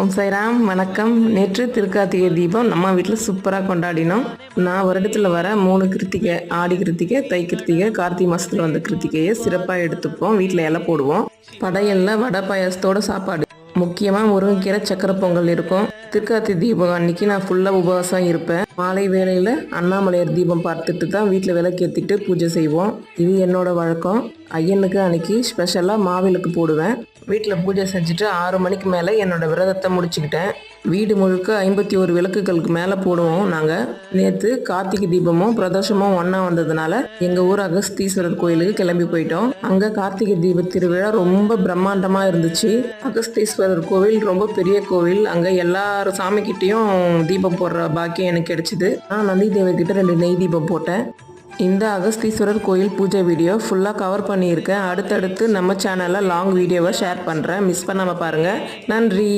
ஓம் சைராம் வணக்கம். நேற்று திருக்கார்த்திகை தீபம் நம்ம வீட்டில் சூப்பராக கொண்டாடினோம். நான் வருடத்தில் வர மூணு கிருத்திகை ஆடி கிருத்திகை தை கிருத்திகை கார்த்திகை மாதத்தில் வந்த கிருத்திகையை சிறப்பாக எடுத்துப்போம். வீட்டில் இலை போடுவோம். படையல்ல வடை பாயாசத்தோட சாப்பாடு. முக்கியமாக முருங்கைக்கீரை சக்கரை பொங்கல் இருக்கும். திருக்கார்த்திகை தீபம் அன்னைக்கு நான் ஃபுல்லாக உபவாசம் இருப்பேன். மாலை வேளையில் அண்ணாமலையார் தீபம் பார்த்துட்டு தான் வீட்டில் விளக்கேற்றிட்டு பூஜை செய்வோம். இது என்னோட வழக்கம். ஐயனுக்கு அன்னைக்கு ஸ்பெஷலாக மாவிளக்கு போடுவேன். வீட்டில் பூஜை செஞ்சுட்டு ஆறு மணிக்கு மேலே என்னோட விரதத்தை முடிச்சுக்கிட்டேன். வீடு முழுக்க ஐம்பத்தி ஒரு விளக்குகளுக்கு மேலே போடுவோம் நாங்கள் நேற்று கார்த்திகை தீபமும் பிரதோஷமும் ஒன்றா வந்ததுனால எங்கள் ஊர் அகஸ்தீஸ்வரர் கோயிலுக்கு கிளம்பி போயிட்டோம். அங்கே கார்த்திகை தீப திருவிழா ரொம்ப பிரம்மாண்டமாக இருந்துச்சு. அகஸ்தீஸ்வரர் கோவில் ரொம்ப பெரிய கோவில். அங்கே எல்லாரும் சாமிக்கிட்டேயும் தீபம் போடுற பாக்கியம் எனக்கு கிடைச்சிது. நான் நந்தி தேவி ரெண்டு நெய் தீபம் போட்டேன். இந்த அகஸ்தீஸ்வரர் கோயில் பூஜை வீடியோ ஃபுல்லாக கவர் பண்ணியிருக்கேன். அடுத்தடுத்து நம்ம சேனலில் லாங் வீடியோவை ஷேர் பண்ணுறேன் மிஸ் பண்ணாமல் பாருங்கள் நன்றி.